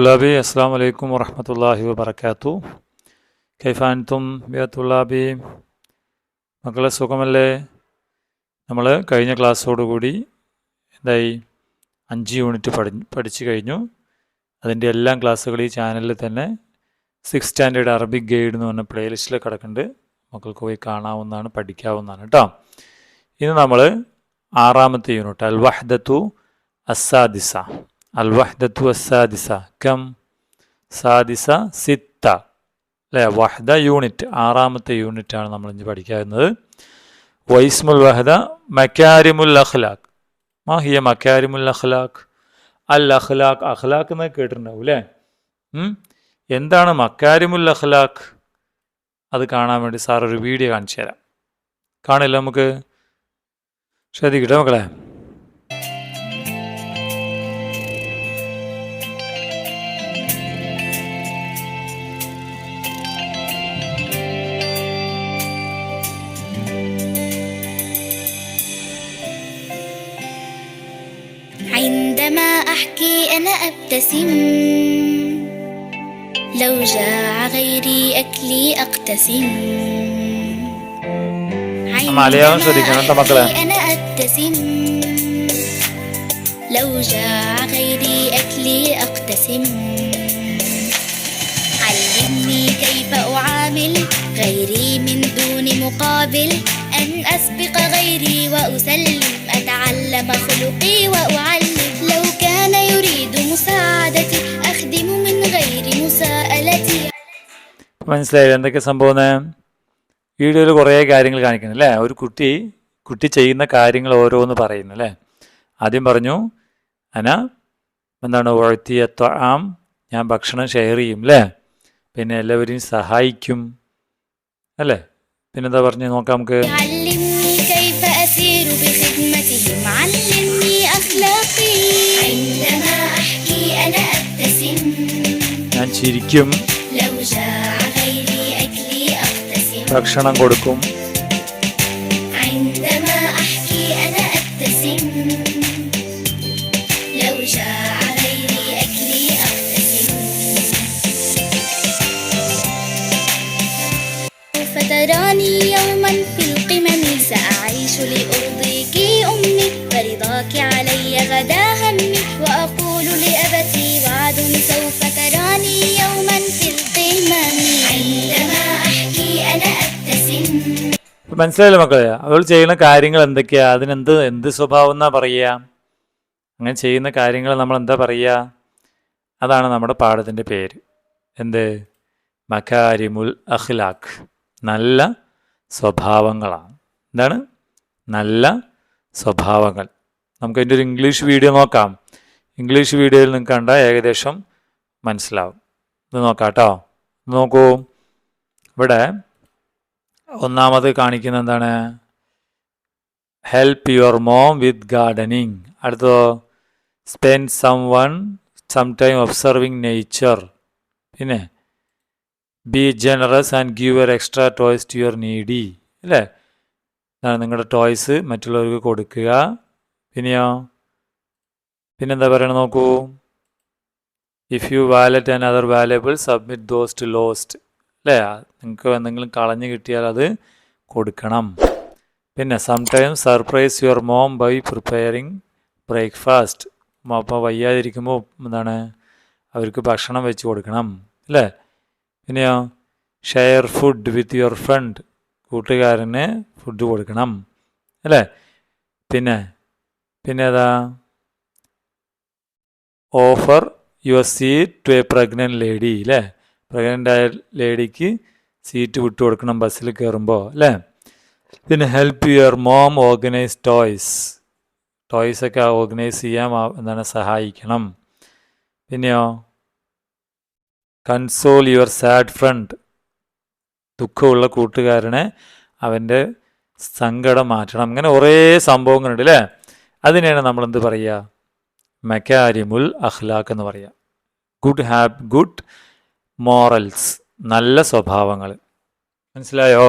طلابي السلام عليكم ورحمة الله وبركاته كيف أنتم يا طلابي മക്കളെ സുഖമല്ലേ നമ്മൾ കഴിഞ്ഞ ക്ലാസ്സോടുകൂടി എന്തായി അഞ്ച് യൂണിറ്റ് പഠി പഠിച്ചു കഴിഞ്ഞു അതിൻ്റെ എല്ലാ ക്ലാസ്സുകളും ഈ ചാനലിൽ തന്നെ സിക്സ് സ്റ്റാൻഡേർഡ് അറബിക് ഗൈഡ് എന്ന് പറഞ്ഞ പ്ലേലിസ്റ്റിൽ കിടക്കുന്നുണ്ട് മക്കൾക്ക് പോയി കാണാവുന്നതാണ് പഠിക്കാവുന്നതാണ് കേട്ടോ ഇന്ന് നമ്മൾ ആറാമത്തെ യൂണിറ്റ് അൽ വഹ്ദത്തു അസാദിസ അൽ വഹ്ദത്തു അസാദിസ കം സാദിസ സിത്ത അല്ലേ വഹദ യൂണിറ്റ്. ആറാമത്തെ യൂണിറ്റാണ് നമ്മൾ ഇന്ന് പഠിക്കാവുന്നത്. വൈസ്മുൽ വഹദ മക്കാരിമുൽ അഖ്ലാഖ്. മാഹിയ മക്കാരിമുൽ അഖ്ലാഖ്? അൽ അഖ്ലാഖ്. അഖ്ലാഖ് എന്ന് കേട്ടിട്ടുണ്ടാവും അല്ലേ? എന്താണ് മക്കാരിമുൽ അഖ്ലാഖ്? അത് കാണാൻ വേണ്ടി സാർ ഒരു വീഡിയോ കാണിച്ചു തരാം. കാണില്ല നമുക്ക്? ശ്രദ്ധിക്കട്ടെ മക്കളെ? أبتسم لو جاع غيري أكلي أقتسم. عندما أحكي أنا أبتسم. لو جاع غيري أكلي أقتسم. علمني كيف أعامل غيري من دون مقابل. أن أسبق غيري وأسلم أتعلم خلقي وأعلم. لو يريد مساعدتي أخدم من غير مساءلتي മനസ്സിലായില്ല എന്തൊക്കെ സംഭവം വീഡിയോയിൽ കുറേ കാര്യങ്ങൾ കാണിക്കുന്നു അല്ലേ ഒരു കുട്ടി കുട്ടി ചെയ്യുന്ന കാര്യങ്ങൾ ഓരോന്ന് പറയുന്നു അല്ലേ ആദ്യം പറഞ്ഞു അന എന്താണ് ഉഴത്തിയ ത്വാം ഞാൻ ഭക്ഷണം ഷെയർ ചെയ്യും അല്ലേ പിന്നെ എല്ലാവരെയും സഹായിക്കും അല്ലേ പിന്നെന്താ പറഞ്ഞു നോക്കാം നമുക്ക് ചിരിക്കും ഭക്ഷണം കൊടുക്കും. മനസ്സിലായില്ല മക്കളെ? അവൾ ചെയ്യുന്ന കാര്യങ്ങൾ എന്തൊക്കെയാ? അതിനെന്ത് എന്ത് സ്വഭാവം എന്നാ പറയുക? അങ്ങനെ ചെയ്യുന്ന കാര്യങ്ങൾ നമ്മൾ എന്താ പറയുക? അതാണ് നമ്മുടെ പാഠത്തിന്റെ പേര്. എന്ത്? മഖാരിമുൽ അഖ്ലാഖ്. നല്ല സ്വഭാവങ്ങളാണ്. എന്താണ്? നല്ല സ്വഭാവങ്ങൾ. നമുക്ക് അതിന്റെ ഒരു ഇംഗ്ലീഷ് വീഡിയോ നോക്കാം. ഇംഗ്ലീഷ് വീഡിയോയിൽ നിങ്ങൾക്ക് കണ്ട ഏകദേശം മനസ്സിലാവും. ഇത് നോക്കാം കേട്ടോ. നോക്കൂ. ഇവിടെ ഒന്നാമത് കാണിക്കുന്ന എന്താണ്? Help your mom with gardening അടുത്തോ spend some one some time observing nature പിന്നെ be generous and give your extra toys to your needy അല്ലേ? നിങ്ങളുടെ ടോയ്സ് മറ്റുള്ളവർക്ക് കൊടുക്കുക. പിന്നെയോ? പിന്നെന്താ പറയണത് നോക്കൂ? If you wallet and other valuable submit those to lost അല്ലേ? നിങ്ങൾക്ക് എന്തെങ്കിലും കളഞ്ഞു കിട്ടിയാൽ അത് കൊടുക്കണം. പിന്നെ some time surprise your mom by preparing breakfast അപ്പോൾ വയ്യാതിരിക്കുമ്പോൾ എന്താണ്? അവർക്ക് ഭക്ഷണം വെച്ച് കൊടുക്കണം അല്ലേ? പിന്നെയോ share food with your friend കൂട്ടുകാരന് ഫുഡ് കൊടുക്കണം അല്ലേ? പിന്നെ പിന്നെ ഏതാ? Offer your seat to a pregnant lady അല്ലേ? പ്രഗ്നന്റ് ആയ ലേഡിക്ക് സീറ്റ് വിട്ടു കൊടുക്കണം ബസ്സിൽ കയറുമ്പോൾ അല്ലേ? പിന്നെ help your mom organise toys toys ഒക്കെ ഓർഗനൈസ് ചെയ്യാൻ എന്താണ് സഹായിക്കണം. പിന്നെയോ കൺസോൾ യുവർ സാഡ് ഫ്രണ്ട് ദുഃഖമുള്ള കൂട്ടുകാരനെ അവന്റെ സങ്കടം മാറ്റണം. അങ്ങനെ കുറേ സംഭവങ്ങളുണ്ട് അല്ലേ? അതിനെയാണ് നമ്മൾ എന്ത് പറയുക? മെക്കാരിമുൽ അഖ്ലാഖ് എന്ന് പറയുക. Good habit good morals. നല്ല സ്വഭാവങ്ങൾ മനസ്സിലായോ?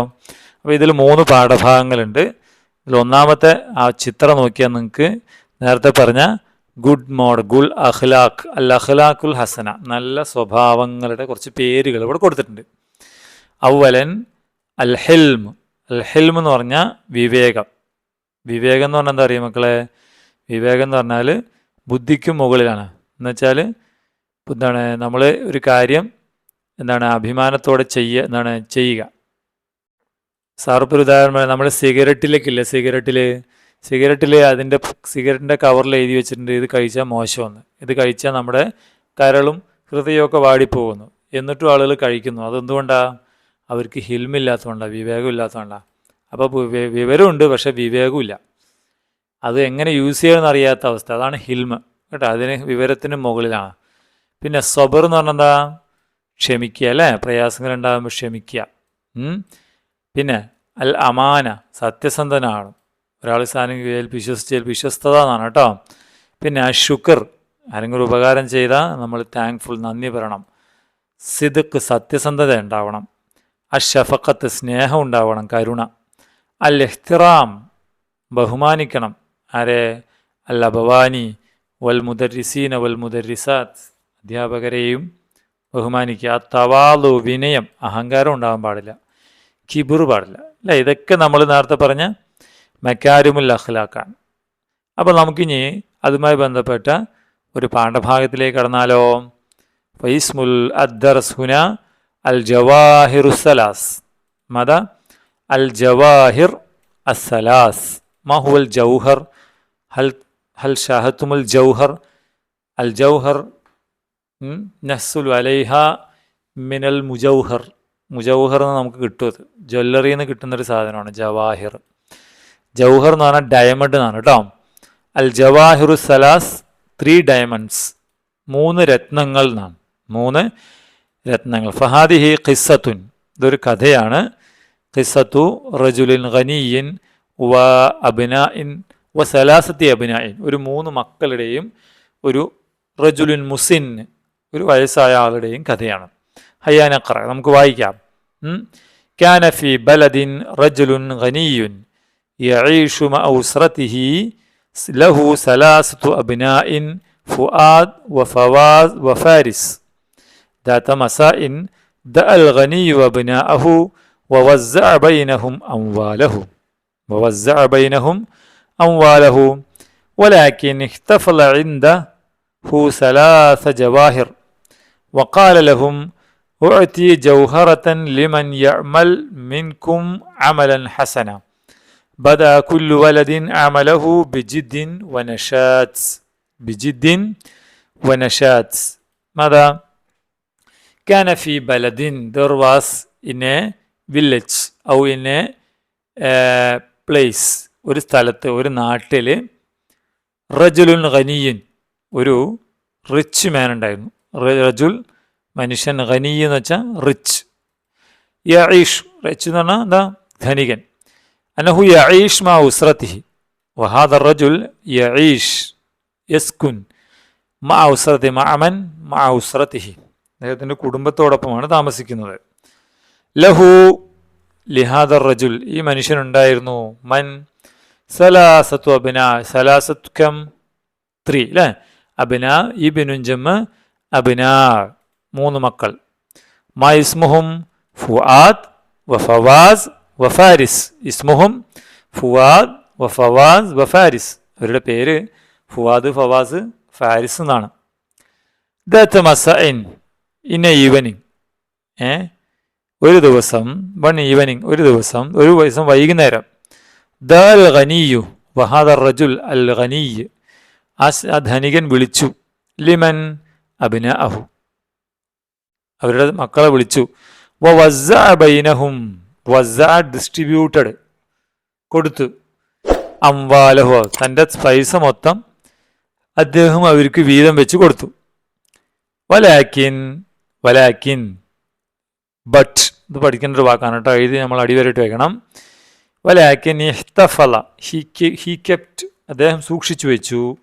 അപ്പോൾ ഇതിൽ മൂന്ന് പാഠഭാഗങ്ങളുണ്ട്. ഇതിൽ ഒന്നാമത്തെ ആ ചിത്രം നോക്കിയാൽ നിങ്ങൾക്ക് നേരത്തെ പറഞ്ഞ ഗുഡ് മോഡ് ഗുൽ അഖ്ലാഖ് അൽ അഖ്ലാഖുൽ ഹസന. നല്ല സ്വഭാവങ്ങളുടെ കുറച്ച് പേരുകൾ ഇവിടെ കൊടുത്തിട്ടുണ്ട്. അവലൻ അൽ ഹെൽം അൽ ഹെൽം എന്ന് പറഞ്ഞാൽ വിവേകം. വിവേകം എന്ന് പറഞ്ഞാൽ എന്താ പറയുക മക്കളെ? വിവേകം എന്ന് പറഞ്ഞാൽ ബുദ്ധിക്കും മുകളിലാണ്. എന്നുവെച്ചാൽ എന്താണ്? നമ്മൾ ഒരു കാര്യം എന്താണ് അഭിമാനത്തോടെ ചെയ്യുക എന്താണ് ചെയ്യുക. സാറിപ്പോൾ ഒരു ഉദാഹരണം നമ്മൾ സിഗരറ്റിലേക്കില്ലേ സിഗരറ്റിൽ സിഗരറ്റിൽ അതിന്റെ സിഗരറ്റിന്റെ കവറിൽ എഴുതി വെച്ചിട്ടുണ്ട് ഇത് കഴിച്ചാൽ മോശമെന്ന്. ഇത് കഴിച്ചാൽ നമ്മുടെ കരളും ഹൃദയമൊക്കെ വാടിപ്പോകുന്നു. എന്നിട്ടും ആളുകൾ കഴിക്കുന്നു. അതെന്തുകൊണ്ടാണ് അവർക്ക് ഹിൽമില്ലാത്തതുകൊണ്ടാണ് വിവേകം ഇല്ലാത്തതുകൊണ്ടാണ് അപ്പോൾ വിവേ- വിവരമുണ്ട് പക്ഷേ വിവേകമില്ല. അത് എങ്ങനെ യൂസ് ചെയ്യണമെന്ന് അറിയാത്ത അവസ്ഥ. അതാണ് ഹിൽമ്. കേട്ടോ അതിന് വിവരത്തിന് മുകളിലാണ്. പിന്നെ സബർ എന്ന് പറഞ്ഞാൽ എന്താ ക്ഷമിക്കുക അല്ലേ? പ്രയാസങ്ങൾ ഉണ്ടാകുമ്പോൾ ക്ഷമിക്കുക പിന്നെ അൽ അമാന സത്യസന്ധനാണ്. ഒരാൾ സാധനം ഏൽപ്പി വിശ്വസിച്ചാൽ വിശ്വസ്തത എന്നാണ് കേട്ടോ. പിന്നെ അഷുക്കർ ആരെങ്കിലും ഉപകാരം ചെയ്താൽ നമ്മൾ താങ്ക്ഫുൾ നന്ദി പറയണം. സിദുക്ക് സത്യസന്ധത ഉണ്ടാവണം. അഷഫക്കത്ത് സ്നേഹം ഉണ്ടാവണം കരുണ. അൽ എഹ്തിറാം ബഹുമാനിക്കണം. ആരെ? അൽ അബവാനി വൽ മുദരിസീന വൽ മുദരിസാത്ത് അധ്യാപകരെയും ബഹുമാനിക്കുക. തവാലു വിനയം അഹങ്കാരം ഉണ്ടാകാൻ പാടില്ല. കിബിർ പാടില്ല. അല്ല? ഇതൊക്കെ നമ്മൾ നേരത്തെ പറഞ്ഞ മെക്കാരുമുൽ അഖ്ലാക്കാണ് അപ്പോൾ നമുക്കിനി അതുമായി ബന്ധപ്പെട്ട ഒരു പാഠഭാഗത്തിലേക്ക് കടന്നാലോ? ഫൈസ്മുൽ അദ്ദർസ് ഹുന അൽ ജവാഹിറുസലാസ് മത? അൽ ജവാഹിർ അസലാസ് മഹുൽ ജൗഹർ? ഹൽ ഹൽ ഷാഹത്തുമുൽ ജൗഹർ? അൽ ജൗഹർ ഉം, നഹ്സുൽ അലൈഹ മിനൽ മുജൗഹർ. മുജൗഹർ എന്ന് നമുക്ക് കിട്ടും അത്. ജ്വല്ലറിയിൽ നിന്ന് കിട്ടുന്നൊരു സാധനമാണ് ജവാഹിർ. ജൗഹർ എന്ന് പറഞ്ഞാൽ ഡയമണ്ട് എന്നാണ് കേട്ടോ. അൽ ജവാഹിറു സലാസ് ത്രീ ഡയമണ്ട്സ് മൂന്ന് രത്നങ്ങൾ എന്നാണ്. മൂന്ന് രത്നങ്ങൾ. ഫഹാദിഹി ഖിസ്സത്തുൻ. ഇതൊരു കഥയാണ്. ഖിസ്സത്തു റജുലിൻ ഖനിയിൻ വ അബിനായിൻ വ സലാസത്തി അബിനായിൻ ഒരു മൂന്ന് മക്കളുടെയും ഒരു റജുലിൻ മുസിൻ ഒരു വയസ്സായ ആളുടെയും കഥയാണ് ഹയ്യാനഖറ നമുക്ക് വായിക്കാം ഉം. كان في بلد رجل غني يعيش مع أسرته له ثلاثة أبناء فؤاد وفواز وفارس ذات مساء دعا الغني وابناءه ووزع بينهم أمواله ووزع بينهم أمواله ولكن احتفل عنده ثلاث جواهر وقال لهم أعطي جوهرة لمن يعمل منكم عملا حسنا بدأ كل ولد عمله بجد ونشاط بجد ونشاط ماذا؟ كان في بلد there was in a village أو in a uh, place ഒരു സ്ഥലത്ത് ഒരു നാട്ടിൽ റജുലുൻ ഖനിയൻ ഒരു റിച്ച് മാൻ ഉണ്ടായിരുന്നു റ- റജുൽ മനുഷ്യൻ ഖനി എന്ന് വെച്ചാൽ റിച്ച് യഈഷ് റിച്ച് എന്ന് പറഞ്ഞാൽ എന്താ? ധനികൻ. അനഹു യഈഷ് മാ ഉസ്രത്തിഹി. വഹാദ റജുൽ യഈഷ് യസ്കുൻ. മാ ഉസ്രത്തി മഅമൻ മാ ഉസ്രത്തിഹി. അദ്ദേഹത്തിന്റെ കുടുംബത്തോടൊപ്പമാണ് താമസിക്കുന്നത്. ലഹു ലിഹാദ റജുൽ. ഈ മനുഷ്യനുണ്ടായിരുന്നു മൻ സലാസത്തു അബിന സലാസത്വം ത്രീ അല്ലേ അബിന ഈ ബിനുഞ്ചമ്മ് അബിന മൂന്ന് മക്കൾ. മാ ഇസ്മുഹും ഫുആദ് വ ഫാരിസ്. ഇസ്മുഹും ഫുആദ് വ ഫാരിസ്. അവരുടെ പേര് ഫുവാദ് ഫവാസ് ഫാരിസ് എന്നാണ്. That in a evening. ഏ? ഒരു ദിവസം വൺ ഈവനിങ് ഒരു ദിവസം ഒരു ദിവസം വൈകുന്നേരം. ദൽ ഖനിയു വഹാദർ റജുൽ അൽ ഖനീയ് ആ ധനികൻ വിളിച്ചു. ലിമൻ അബിന അഹു അവരുടെ മക്കളെ വിളിച്ചു. വസ്സ ബൈനഹും വസ്സ ഡിസ്ട്രിബ്യൂട്ടഡ് കൊടുത്തു. അംവാലഹു തന്റെ പൈസ മൊത്തം അദ്ദേഹം അവർക്ക് വീതം വെച്ച് കൊടുത്തു. വലാക്കിൻ വലാക്കിൻ ബട്ട് ഇത് പഠിക്കേണ്ട ഒരു വാക്കാണ് കേട്ടോ. എഴുതി നമ്മൾ അടിവരയിട്ട് വെക്കണം. വലാക്കിൻ ഇഹ്തഫല ഹി ഹി കെപ്റ്റ് അദ്ദേഹം സൂക്ഷിച്ചു വെച്ചു.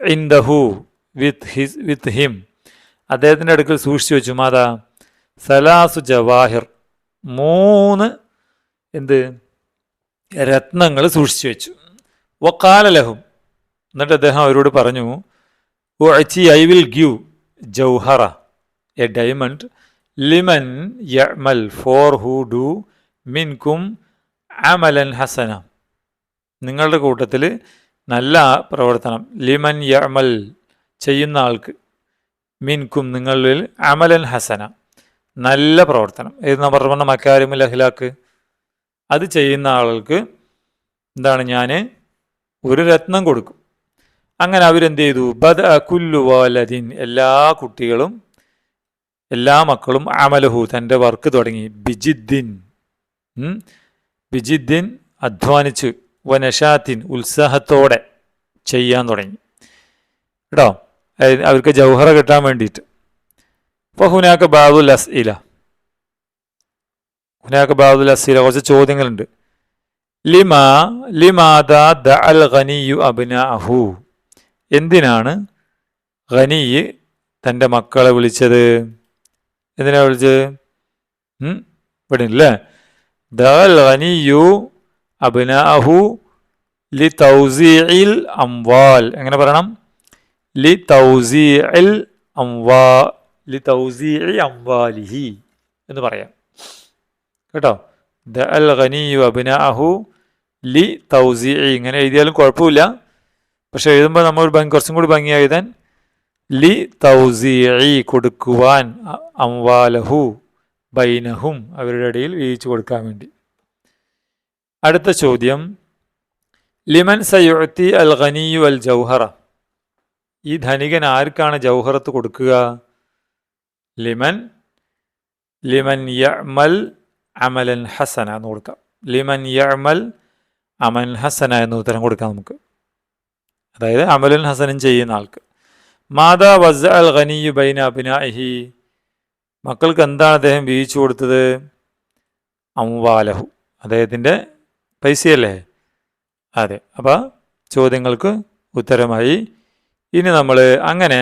ഇൻദഹു വിത്ത് ഹിസ് വിത്ത് ഹിം അദ്ദേഹത്തിന്റെ അടുക്കൽ സൂക്ഷിച്ചു വെച്ചു. മാതാ സലാസു ജവാഹിർ. മൂന്ന് എന്ത്? രത്നങ്ങൾ സൂക്ഷിച്ചു വെച്ചു. വക്കാലലഹും എന്നിട്ട് അദ്ദേഹം അവരോട് പറഞ്ഞു ഓ അച്ചി ഐ വിൽ ഗിവ് ജൗഹറ എ ഡയമണ്ട് ലിമൻ യമൽ ഫോർ ഹു ഡു മിൻകും അമലൻ ഹസന. നിങ്ങളുടെ കൂട്ടത്തിൽ നല്ല പ്രവർത്തനം. ലിമൻ യമൽ ചെയ്യുന്ന ആൾക്ക് മിൻകും നിങ്ങളിൽ അമലൻ ഹസന. നല്ല പ്രവർത്തനം. ഏതെന്നാ പറഞ്ഞ മക്കാരിമിൽ അഖിലാക്ക് അത് ചെയ്യുന്ന ആൾക്ക് എന്താണ് ഞാൻ ഒരു രത്നം കൊടുക്കും. അങ്ങനെ അവരെന്ത് ചെയ്തു ബദ കുല്ലു വാലദിൻ. എല്ലാ കുട്ടികളും എല്ലാ മക്കളും അമലഹു തന്റെ വർക്ക് തുടങ്ങി. ബിജിദ്ദിൻ ബിജിദ്ദിൻ അധ്വാനിച്ച് വനഷാത്തിൻ ഉത്സാഹത്തോടെ ചെയ്യാൻ തുടങ്ങി. കേട്ടോ? അവർക്ക് ജൗഹറ കിട്ടാൻ വേണ്ടിയിട്ട്. അപ്പോൾ ഹുനാക്ക ബാദുൽ അസ്ഇല ഹുനാക്ക ബാദുൽ അസ്ഇല കുറച്ച് ചോദ്യങ്ങളുണ്ട്. ലിമാ ലിമാദ ദ അൽ ഖനിയു അബ്നാഅഹു. എന്തിനാണ് ഖനി തന്റെ മക്കളെ വിളിച്ചത്? എന്തിനാ വിളിച്ചത്? ഇവിടെ അല്ലേ ദ അൽ ഖനിയു അബ്നാഅഹു ലി തൗസീഇൽ അംവാൽ. എങ്ങനെ പറയണം? ലി തൗസീഇൽ അംവാ ലി അംവാലിഹി എന്ന് പറയാം. കേട്ടോ? ദ അൽ ഖനിയു അബ്നാഅഹു ലി തൗസീഇ ഇങ്ങനെ എഴുതിയാലും കുഴപ്പമില്ല. പക്ഷെ എഴുതുമ്പോൾ നമ്മൾ കുറച്ചും കൂടി ഭംഗി എഴുതാൻ ലി തൗസീഇ കൊടുക്കുവാൻ അംവാലഹു ബൈനഹും അവരുടെ ഇടയിൽ വീതിച്ചു കൊടുക്കാൻ വേണ്ടി. അടുത്ത ചോദ്യം. ലിമൻ സയുഅത്തി അൽ ഖനിയു അൽ ജൗഹറ. ഈ ധനികൻ ആർക്കാണ് ജൗഹറത്ത് കൊടുക്കുക? ലിമൻ ലിമൻ യമൽ അമലൻ ഹസന എന്ന് കൊടുക്കാം. ലിമൻ യമൽ അമൻ ഹസന എന്ന് ഉത്തരം കൊടുക്കാം നമുക്ക്. അതായത് അമലുൻ ഹസനും ചെയ്യുന്ന ആൾക്ക്. മാതാ വസ അൽ ഖനിയു ബൈന അബിനാഹി മക്കൾക്ക് എന്താണ് അദ്ദേഹം വീഴ്ച കൊടുത്തത്? അംവാലഹു. അദ്ദേഹത്തിന്റെ പൈസയല്ലേ? അതെ. അപ്പോൾ ചോദ്യങ്ങൾക്ക് ഉത്തരമായി ഇനി നമ്മൾ അങ്ങനെ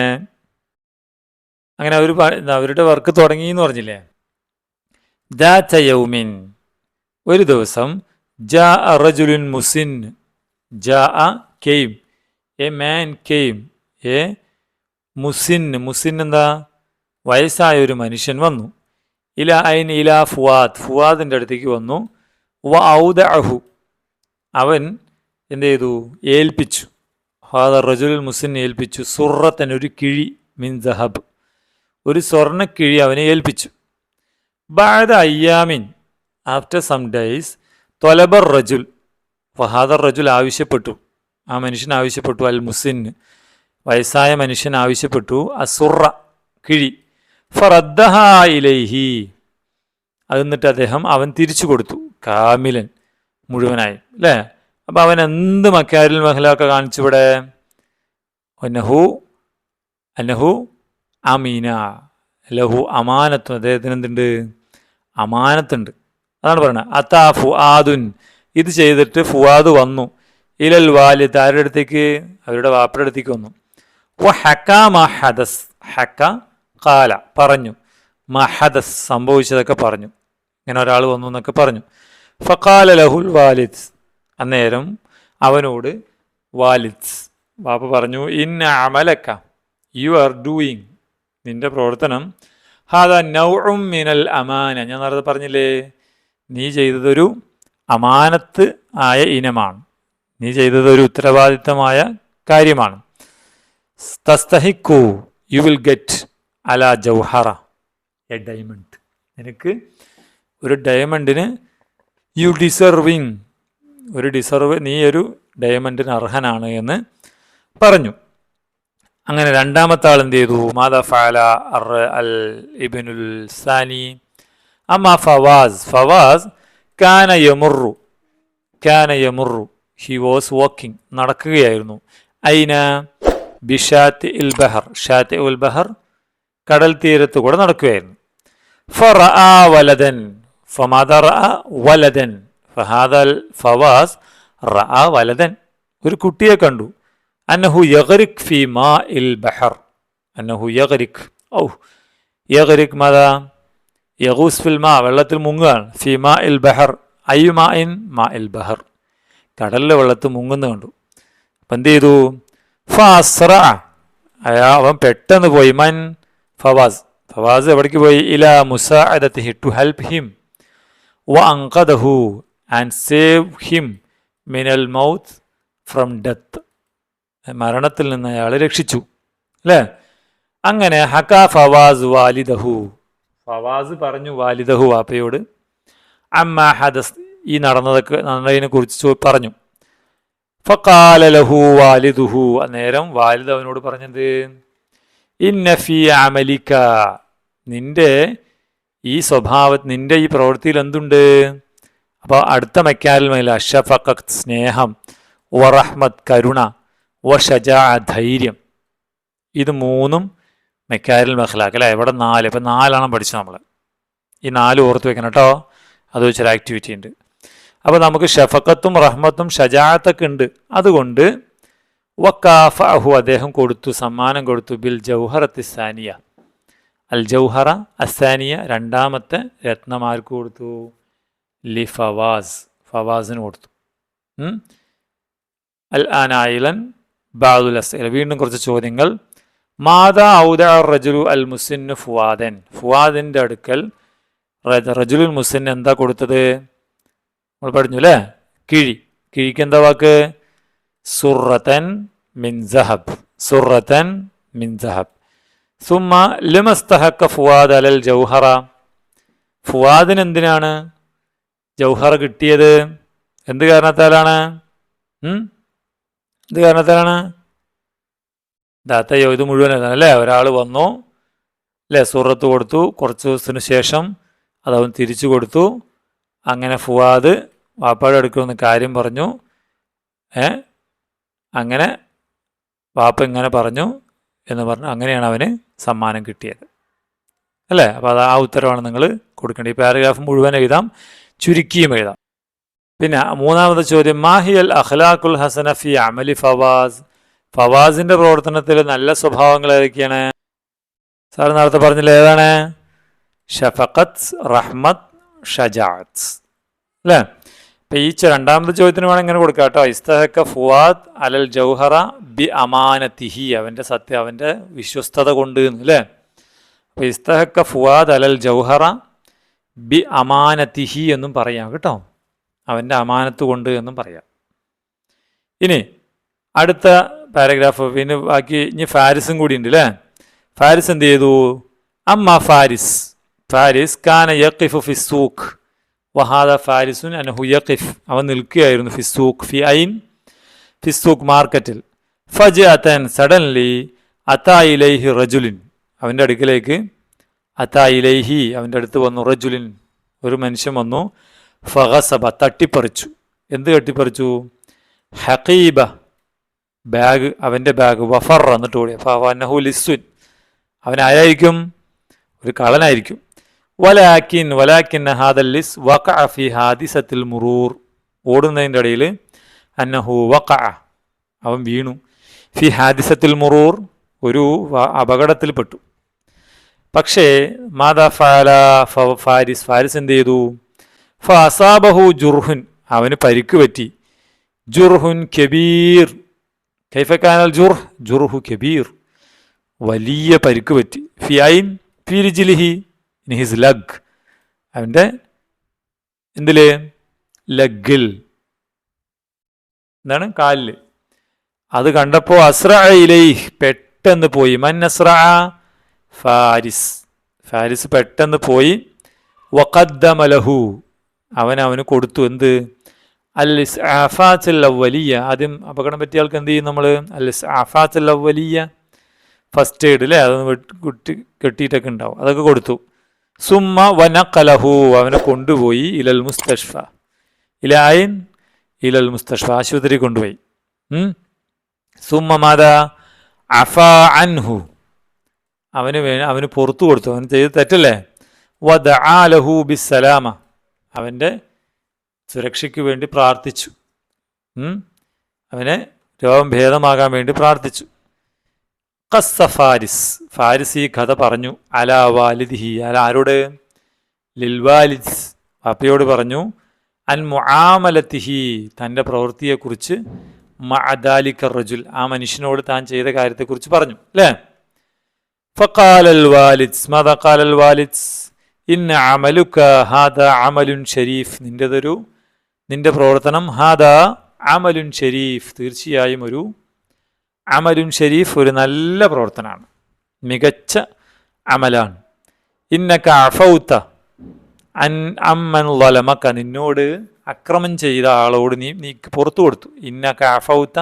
അങ്ങനെ അവർ അവരുടെ വർക്ക് തുടങ്ങി എന്ന് പറഞ്ഞില്ലേ? ദാറ്റ യൗമിൻ. ഒരു ദിവസം ജാ റജുലുൻ മുസിൻ ജാ came a man came a Muhsin മുസിൻ എന്താ? വയസ്സായ ഒരു മനുഷ്യൻ വന്നു. ഇല ഐൻ ഇല ഫുവാദ് ഫുവാദിന്റെ അടുത്തേക്ക് വന്നു. വ ഔദ അഹു അവൻ എന്ത് ചെയ്തു? ഏൽപ്പിച്ചു. ഹാദ റജുലുൽ മുസിൻ ഏൽപ്പിച്ചു. സുറത്തൻ ഒരു കിഴി മിൻ ദഹബ്. ഒരു സ്വർണക്കിഴി അവനെ ഏൽപ്പിച്ചു. ബാദ അയ്യാമിൻ. ആഫ്റ്റർ സം ഡേയ്സ് തൊലബർ റജുൽ. ഫഹാദർ റജുൽ ആവശ്യപ്പെട്ടു. ആ മനുഷ്യൻ ആവശ്യപ്പെട്ടു അൽ മുസിന് വയസ്സായ മനുഷ്യൻ ആവശ്യപ്പെട്ടു അസുറ കിഴി. ഫറദ്ദഹ ഇലൈഹി. അദ്ദേഹം അവൻ തിരിച്ചു കൊടുത്തു. കാമിലൻ മുഴുവനായി. അല്ലേ? അപ്പം അവൻ എന്ത് മക്കാരിൽ മഹലൊക്കെ കാണിച്ചിവിടെ? അന്നഹു അന്നഹു അമീന. ലഹു അമാനത്വം. അദ്ദേഹത്തിന് എന്തുണ്ട്? അമാനത്തുണ്ട്. അതാണ് പറയുന്നത് അത്താ ഫുആദുൻ. ഇത് ചെയ്തിട്ട് ഫുആദ് വന്നു. ഇലൽ വാലിദ് ആരുടെ അടുത്തേക്ക്? അവരുടെ വാപ്പയുടെ അടുത്തേക്ക് വന്നു. വ ഹക്ക മഹദസ് ഹദസ്. ഹക്ക കാല പറഞ്ഞു. മഹദസ് സംഭവിച്ചതൊക്കെ പറഞ്ഞു. ഇങ്ങനെ ഒരാൾ വന്നു എന്നൊക്കെ പറഞ്ഞു. ഫക്കാല ലഹുൽ വാലിദ്. അന്നേരം അവനോട് വാലിദ്സ് വാപ്പ പറഞ്ഞു ഇൻ അമലക്ക യു ആർ ഡൂയിങ് നിന്റെ പ്രവർത്തനം ഹാദ നൗഉം മിനൽ അമാന. ഞാൻ നേരത്തെ പറഞ്ഞില്ലേ നീ ചെയ്തതൊരു അമാനത്ത് ആയ ഇനമാണ്. നീ ചെയ്തതൊരു ഉത്തരവാദിത്തമായ കാര്യമാണ്. തസ്തഹിക്കൂ യു വിൽ ഗെറ്റ് അല ജൗഹറ എ ഡയമണ്ട് നിനക്ക് ഒരു ഡയമണ്ടിന് യു ഡിസർവിങ് ഒരു ഡിസർവ് നീ ഒരു ഡയമണ്ടിന് അർഹനാണ് എന്ന് പറഞ്ഞു. അങ്ങനെ രണ്ടാമത്തെ ആൾ എന്ത് ചെയ്തു? മാതാ ഫാല അർ അൽ ഇബിനുൽ സാനി. അമ്മ ഫവാസ് ഫവാസ് കാന യമുറു കാന യമുറു. ഹി വാസ് വാക്കിംഗ് നടക്കുകയായിരുന്നു. അയിന ബിഷാത്ത് ഇൽ ബഹർ ഷാത്ത് ഉൽ ബഹർ കടൽ തീരത്ത് കൂടെ നടക്കുകയായിരുന്നു. ഫറഅ വലദൻ ഫമാദ റഅ വലദൻ. ഫഹാദൽ ഫവാസ് റഅ വലദൻ ഒരു കുട്ടിയെ കണ്ടു. അന്നഹു യഗരിഖ് ഫി മാ ഇൽ ബഹർ. അന്നഹു യഗരിഖ് ഔ യഗരിഖ് മാതാ യഗൂസ് ഫിൽ മാ വെള്ളത്തിൽ മുങ്ങുകയാണ്. ഫി മാ ഇൽ ബഹർ അയ്യു മാ ഇൻ മാ ഇൽ ബഹർ. കടലിലെ വെള്ളത്തിൽ മുങ്ങുന്നു കണ്ടു. അപ്പം എന്ത് ചെയ്തു? ഫാസ്ര അയാ അവൻ പെട്ടെന്ന് പോയി. മൻ ഫവാസ്. ഫവാസ് എവിടേക്ക് പോയി? ഇല മുസാ ടു ഹെൽപ്പ് ഹിം വ അങ്കദഹു ആൻഡ് സേവ് ഹിം മിനൽ മൗത്ത് ഫ്രം ഡെത്ത് മരണത്തിൽ നിന്ന് അയാളെ രക്ഷിച്ചു. അല്ലേ? അങ്ങനെ ഹക്ക ഫവാസ് വാലിദഹു. ഫവാസ് പറഞ്ഞു വാലിദഹു വാപ്പയോട് അമ്മ ഹദസ് ഈ നടന്നതൊക്കെ നടന്നതിനെ കുറിച്ച് പറഞ്ഞു. ഫക്കാലഹു വാലിദുഹു. അന്നേരം വാലിദ് അവനോട് പറഞ്ഞത് ഇന്നഫി അമലിക്ക നിന്റെ ഈ സ്വഭാവ നിന്റെ ഈ പ്രവൃത്തിയിൽ എന്തുണ്ട്? അപ്പോൾ അടുത്ത മേല ഷഫഖത്ത് സ്നേഹം വറഹ്മത്ത് കരുണ വ ധൈര്യം. ഇത് മൂന്നും മെക്കാരിൽ മഹ്ലാക്ക് അല്ലേ? ഇവിടെ നാല്. ഇപ്പം നാലാണ് പഠിച്ചത് നമ്മൾ ഈ നാല് ഓർത്ത് വെക്കണം കേട്ടോ. അത് വെച്ചൊരു ആക്ടിവിറ്റി ഉണ്ട്. അപ്പോൾ നമുക്ക് ഷഫക്കത്തും റഹ്മത്തും ഷജാത്തൊക്കെ ഉണ്ട്. അതുകൊണ്ട് വക്കാഫ അഹു അദ്ദേഹം കൊടുത്തു സമ്മാനം കൊടുത്തു ബിൽ ജൗഹറത്തി സാനിയ. അൽ ജൗഹറ അസാനിയ രണ്ടാമത്തെ രത്നമാർക്ക് കൊടുത്തു. ലി ഫവാസ് ഫവാസിന് കൊടുത്തു? അൽ ആനായിലൻ ബാദുൽ അസൈൽ വീണ്ടും കുറച്ച് ചോദ്യങ്ങൾ. മാതാ ഔദ റജുലു അൽ മുസിന്നു ഫുവാദൻ. ഫുവാദിന്റെ അടുക്കൽ റജ- റജുലുൽ മുസിൻ എന്താ കൊടുത്തത്? നമ്മൾ പഠിഞ്ഞു അല്ലേ കിഴി. കിഴിക്ക് എന്താ വാക്ക്? സുറത്തൻ മിൻ സഹബ്. സുറത്തൻ മിൻ സഹബ്. സുമ്മ ലിമസ്തഹക്ക ഫുവാദ് അലൽ ജൗഹറ. ഫുവാദിന് ജൗഹറ കിട്ടിയത്. എന്ത് കാരണത്താലാണ്? എന്ത് കാരണത്താലാണ്? ദാത്തയോ ഇത് മുഴുവൻ അല്ലേ? ഒരാൾ വന്നു അല്ലേ? സൂറത്ത് കൊടുത്തു കുറച്ച് ദിവസത്തിന് ശേഷം അത് അവൻ തിരിച്ചു കൊടുത്തു. അങ്ങനെ ഫുവാദ് വാപ്പയുടെ അടുക്കുന്ന കാര്യം പറഞ്ഞു. ഏ? അങ്ങനെ വാപ്പ ഇങ്ങനെ പറഞ്ഞു എന്ന് പറഞ്ഞു. അങ്ങനെയാണ് അവന് സമ്മാനം കിട്ടിയത്. അല്ലേ? അപ്പോൾ അത് ആ ഉത്തരവാണ് നിങ്ങൾ കൊടുക്കേണ്ടത്. ഈ പാരഗ്രാഫ് മുഴുവൻ എഴുതാം. ചുരുക്കിയും എഴുതാം. പിന്നെ മൂന്നാമത്തെ ചോദ്യം മാഹിയൽ അഖ്ലാഖുൽ ഹസന ഫി അമലി ഫവാസ്. ഫവാസിന്റെ പ്രവർത്തനത്തിൽ നല്ല സ്വഭാവങ്ങൾ ഏതൊക്കെയാണ്? സാർ നേരത്തെ പറഞ്ഞില്ല ഏതാണ്? ഷഫഖത്ത് റഹ്മത്ത് ഷജാത്ത്. അല്ലേ? ഇപ്പം ഈ രണ്ടാമത്തെ ചോദ്യത്തിന് വേണം ഇങ്ങനെ കൊടുക്കാം കേട്ടോ. ഇസ്തഹക്ക ഫുവാദ് അലൽ ജൗഹറ ബി അമാനത്തിഹി. അവന്റെ സത്യം അവന്റെ വിശ്വസ്തത കൊണ്ട് അല്ലേ? അപ്പൊ ഇസ്തഹക്ക ഫുവാദ് അലൽ ജൗഹറ ബി അമാനത്തിഹി എന്നും പറയാം കേട്ടോ. അവന്റെ അമാനത്ത് കൊണ്ട് എന്നും പറയാം. ഇനി അടുത്ത പാരഗ്രാഫ് പിന്നെ ബാക്കി ഇനി ഫാരിസും കൂടി ഉണ്ട് അല്ലേ ഫാരിസ് എന്ത് ചെയ്തു? അമ്മ ഫാരിസ്. ഫാരിസ് കാന യഖിഫു ഫിസൂഖ് വഹാദ ഫാരിസുൻ അനഹു യഖിഫ്. അവൻ നിൽക്കുകയായിരുന്നു ഫിസൂഖ് ഫി ഐൻ? ഫിസൂഖ് മാർക്കറ്റിൽ. ഫജ് അത്തൻ സഡൻലി അതായി ഇലൈഹി റജുലിൻ. അവന്റെ അടുക്കിലേക്ക് അത്താ ഇലൈഹി അവന്റെ അടുത്ത് വന്നു റജുലിൻ ഒരു മനുഷ്യൻ വന്നു ഫഹസബ തട്ടിപ്പറിച്ചു. എന്ത് തട്ടിപ്പറിച്ചു? ഹക്കീബ ബാഗ് അവന്റെ ബാഗ് വഫർ എന്നിട്ട് ഓടി ഫനഹു ലിസ്സുൻ. അവൻ ആരായിരിക്കും? ഒരു കളനായിരിക്കും വലാക്കിൻ വലാക്കിൻ ലിസ് വഖ ഫി ഹാദിസത്തിൽ മുറൂർ. ഓടുന്നതിന്റെ ഇടയിൽ അന്നഹു വഖ അവൻ വീണു. ഫി ഹാദിസത്തിൽ മുറൂർ ഒരു അപകടത്തിൽപ്പെട്ടു. പക്ഷേ മാതാ ഫാല ഫാരിസ് ഫാരിസ് എന്ത് ചെയ്തു? ഫസാബഹു ജുർഹുൻ അവന് പരിക്ക് പറ്റി. ജുർഹുൻ കബീർ. കൈഫക്കാനൽ ജുർഹ്? ജുർഹു കബീർ. വലിയ പരിക്ക് പറ്റി. ഫിയൈൻ ഫിരിജിലിഹി ഇൻ ഹിസ് ലഗ്. അവന്റെ എന്തിൽ? ലഗിൽ എന്താണ്? കാലിൽ അത് കണ്ടപ്പോൾ അസ്ര ഇലൈഹ് പെട്ടെന്ന് പോയി. മൻ ഫാരിസ്. ഫാരിസ് പെട്ടെന്ന് പോയി. വഖദ്ദമലഹു അവൻ അവന് കൊടുത്തു. എന്ത്? അല്ലിസ് ആഫാത്തിൽ അവലിയ ആദ്യം അപകടം പറ്റിയ ആൾക്ക് എന്ത് ചെയ്യും നമ്മൾ അല്ലിസ് ആഫാത്തിൽ അവലിയ ഫസ്റ്റ് എയ്ഡ് അല്ലേ അതൊന്ന് കുട്ടി കെട്ടിയിട്ടൊക്കെ ഉണ്ടാവും. അതൊക്കെ കൊടുത്തു. സുമ്മ വനക്കലഹു അവനെ കൊണ്ടുപോയി ഇലൽ മുസ്തഷ്ഫ. ഇലായിൻ ഇലൽ മുസ്തഷ്ഫ. ആശുപത്രി കൊണ്ടുപോയി. സുമ്മ മാതാ? അഫ അൻഹു. അവന് വേ അവന് പുറത്തു കൊടുത്തു. അവൻ ചെയ്ത് തെറ്റല്ലേ? വദ ആലഹു ബിസലാമ അവന്റെ സുരക്ഷയ്ക്ക് വേണ്ടി പ്രാർത്ഥിച്ചു. അവനെ രോഗം ഭേദമാകാൻ വേണ്ടി പ്രാർത്ഥിച്ചു. ഖസ്സ ഫാരിസ്. ഫാരിസ് ഈ കഥ പറഞ്ഞു. അല വാലിദിഹി. അല ആരോട്? ലിൽവാലിദ് പാപ്പയോട് പറഞ്ഞു അൻ മുആമലത്തിഹി. തന്റെ പ്രവൃത്തിയെക്കുറിച്ച് മഅദാലിക്ക റജുൽ. ആ മനുഷ്യനോട് താൻ ചെയ്ത കാര്യത്തെക്കുറിച്ച് പറഞ്ഞു. അല്ലേ? ഫഖാലൽ الوالد ماذا ഖാലൽ الوالد ഇന്ന അമലുക്ക ഹാദ അമലുൻ ഷരീഫ് നിന്റെതൊരു നിന്റെ പ്രവർത്തനം ഹാദ അമലുൻ ഷരീഫ് തീർച്ചയായും ഒരു അമലുൻ ഷരീഫ് ഒരു നല്ല പ്രവർത്തനമാണ് മികച്ച അമലാണ്. ഇന്നക അഫൗത്ത അൻ അമ്മൻ വലമക്ക നിന്നോട് അക്രമം ചെയ്ത ആളോട് നീ നീ പുറത്തു കൊടുത്തു ഇന്നക അഫൗത്ത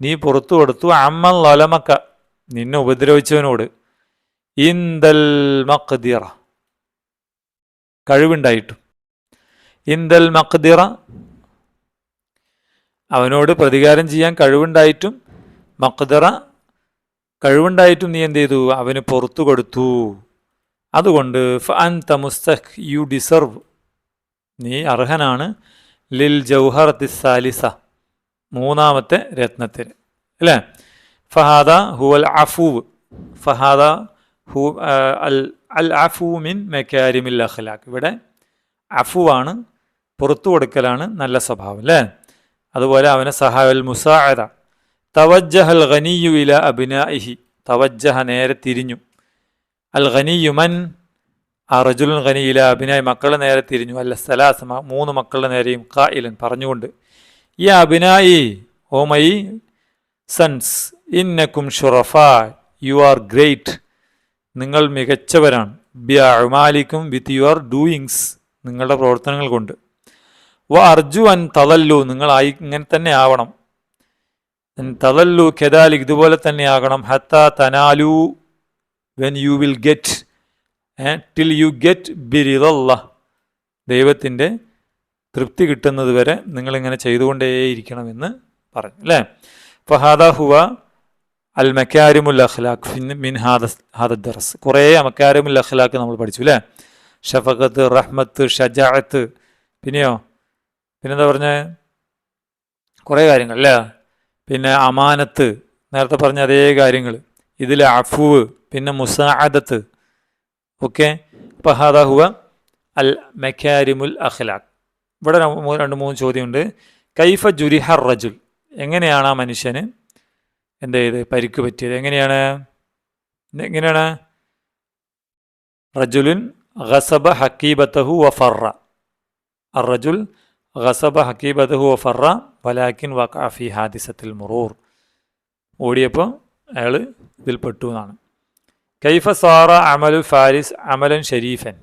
നീ പുറത്തു കൊടുത്തു അമ്മൻ ലലമക്ക നിന്നെ ഉപദ്രവിച്ചവനോട് ഇന്ദൽ മഖ്ദിറ കഴിവുണ്ടായിട്ടും. ഇന്ദൽ മഖ്ദിറ അവനോട് പ്രതികാരം ചെയ്യാൻ കഴിവുണ്ടായിട്ടും മഖ്ദിറ കഴിവുണ്ടായിട്ടും നീ എന്ത് ചെയ്തു? അവന് പുറത്തു കൊടുത്തു. അതുകൊണ്ട് അൻത മുസ്തഖ് യു ഡിസർവ് നീ അർഹനാണ്. ലിൽ ജൗഹറത്തി സാലിസ മൂന്നാമത്തെ രത്നത്തിന്. അല്ലേ? ഫഹാദ ഹുവൽ അഫൂവ് ഫഹാദ ഹു അൽ അൽ അഫൂ മിൻ മെക്കാരിമിൽ അഖ്ലാഖ് ഇവിടെ അഫുവാണ് പുറത്തു കൊടുക്കലാണ് നല്ല സ്വഭാവം അല്ലേ അതുപോലെ അവനെ സഹായൽ മുസാഅദ. തവജ്ജഹൽ ഖനിയു ഇല അബിനാഇഹി. തവജ്ജഹ നേരെ തിരിഞ്ഞു. അൽ ഖനിയുമൻ ആ റജുലുൻ ഖനി ഇല അബിനായി മക്കളെ നേരെ തിരിഞ്ഞു. അല്ല സലാസ. മൂന്ന് മക്കളുടെ നേരെയും കായിലൻ പറഞ്ഞുകൊണ്ട്. ഈ അഭിനായി ഓ മൈ സൺസ് ഇന്നക്കും ഷുറഫ യു ആർ ഗ്രേറ്റ് നിങ്ങൾ മികച്ചവരാണ്. ബി അമാലിക്കും വിത്ത് യുവർ ഡൂയിങ്സ് നിങ്ങളുടെ പ്രവർത്തനങ്ങൾ കൊണ്ട്. വ അർജു അൻ തലല്ലു നിങ്ങളായി ഇങ്ങനെ തന്നെ ആവണം. തതല്ലു ഖെദാലി ഇതുപോലെ തന്നെ ആകണം. ഹത്ത തനാലു when you will get till you get ബിരിതല്ല ദൈവത്തിന്റെ തൃപ്തി കിട്ടുന്നത് വരെ നിങ്ങളിങ്ങനെ ചെയ്തുകൊണ്ടേയിരിക്കണമെന്ന് പറഞ്ഞു അല്ലേ? ഫഹാദ ഹുവ അൽ മക്കാരിമുൽ അഖ്ലാഖ് മിൻ ഹാദ ഹാദ ദർസ്. കുറേ മക്കാരിമുൽ അഖ്ലാഖ് നമ്മൾ പഠിച്ചു അല്ലേ ഷഫഖത്ത് റഹ്മത്ത് ഷജാഅത്ത്. പിന്നെയോ? പിന്നെന്താ പറഞ്ഞ? കുറേ കാര്യങ്ങൾ അല്ലേ പിന്നെ അമാനത്ത് നേരത്തെ പറഞ്ഞ അതേ കാര്യങ്ങൾ. ഇതിൽ അഫുവ് പിന്നെ മുസാഅദത്ത്. ഓക്കെ? ഫഹാദ ഹുവ അൽ മക്കാരിമുൽ അഖ്ലാഖ്. ഇവിടെ രണ്ട് മൂന്ന് ചോദ്യമുണ്ട്. കൈഫ ജുരിഹർ റജുൽ. എങ്ങനെയാണ് ആ മനുഷ്യന് എന്ത് ചെയ്ത് പരിക്ക് പറ്റിയത്? എങ്ങനെയാണ്? എങ്ങനെയാണ്? റജുലുൻ ഖസബ ഹക്കീബത്തഹു വഫറ. അറജുൽ ഖസബ ഹക്കീബത്തഹു വഫറ വലാക്കിൻ വഖാഫി ഹാദിസത്തിൽ മുറൂർ. ഓടിയപ്പോൾ അയാൾ ഇതിൽപ്പെട്ടു എന്നാണ്. കൈഫ സാറ അമലു ഫാരിസ് അമലൻ ഷരീഫൻ.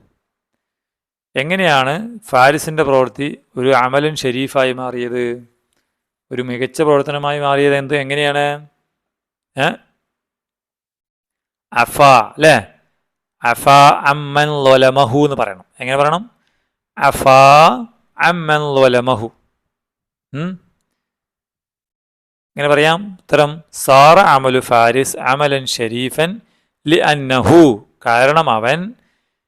എങ്ങനെയാണ് ഫാരിസിന്റെ പ്രവൃത്തി? ഒരു അമലൻ ഷരീഫായി മാറിയത്? ഒരു മികച്ച പ്രവർത്തനമായി മാറിയത് എന്ത്? എങ്ങനെയാണ്? അഫ അല്ലേ അഫ അമ്മൻ ലൊലമഹു എന്ന് പറയണം. എങ്ങനെ പറയണം? അഫ അമ്മൻ ലൊലമഹു. ഇങ്ങനെ പറയാം? ഉത്തരം സാറ അമലു ഫാരിസ് അമലൻ ഷരീഫൻ ലി അന്നഹു. കാരണം അവൻ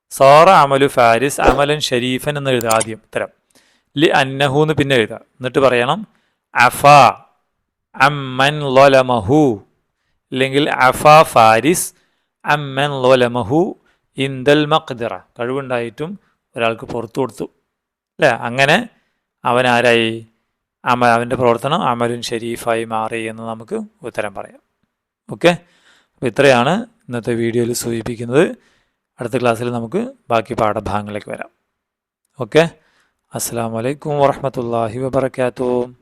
സാറ അമലു ഫാരിസ് അമലൻ ഷരീഫൻ എന്ന് എഴുതുക ആദ്യം ഉത്തരം. ലി അന്നഹു എന്ന് പിന്നെ എഴുതുക എന്നിട്ട് പറയണം അഫ അമ്മൻ ലൊലമഹു. അല്ലെങ്കിൽ അഫാ ഫാരിസ് അമ്മൻ ലോലമഹു ഇന്ദൽ മഖ്ദിറ. കഴിവുണ്ടായിട്ടും ഒരാൾക്ക് പുറത്തു കൊടുത്തു. അല്ലേ? അങ്ങനെ അവൻ ആരായി? അമ അവന്റെ പ്രവർത്തനം അമലും ഷരീഫായി മാറി എന്ന് നമുക്ക് ഉത്തരം പറയാം. ഓക്കെ? അപ്പോൾ ഇത്രയാണ് ഇന്നത്തെ വീഡിയോയിൽ സൂചിപ്പിക്കുന്നത്. അടുത്ത ക്ലാസ്സിൽ നമുക്ക് ബാക്കി പാഠഭാഗങ്ങളിലേക്ക് വരാം. ഓക്കെ? അസ്സാം വലൈക്കും വാഹമത്തല്ലാഹി വാബർക്കാത്തു